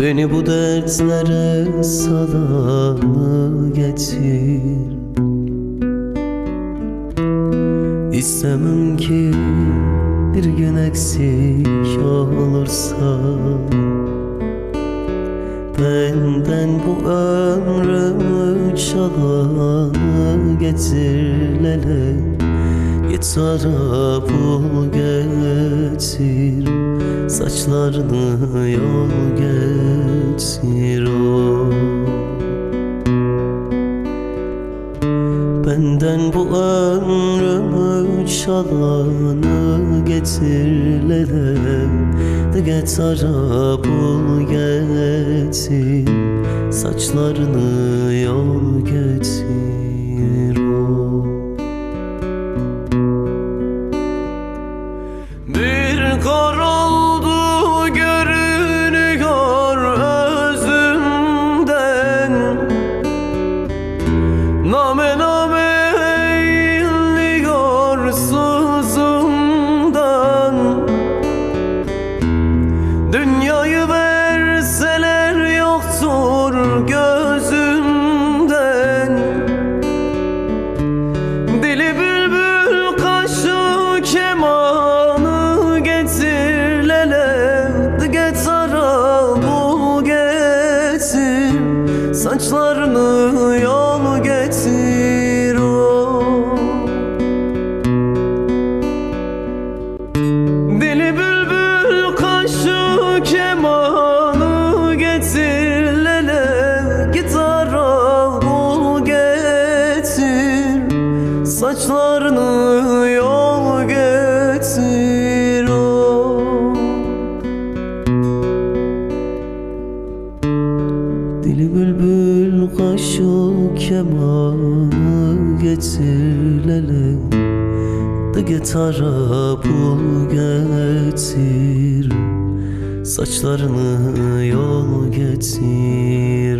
Beni bu dertlere salanı getir. İstemem ki bir gün eksik olursa Benden bu ömrümü çalanı getir lele Gitara bul getir. Saçlarını yol getir Benden bu ömrümü çalanı getir lele De getara bul getir Saçlarını yol getir Saçlarını yol getir o Dili bülbül kaşı kemanı getir lele Gitara bul getir. Saçlarını yol getir o Dili bülbül kaşı kemanı getir lele De gitara bul getir Saçlarını yol getir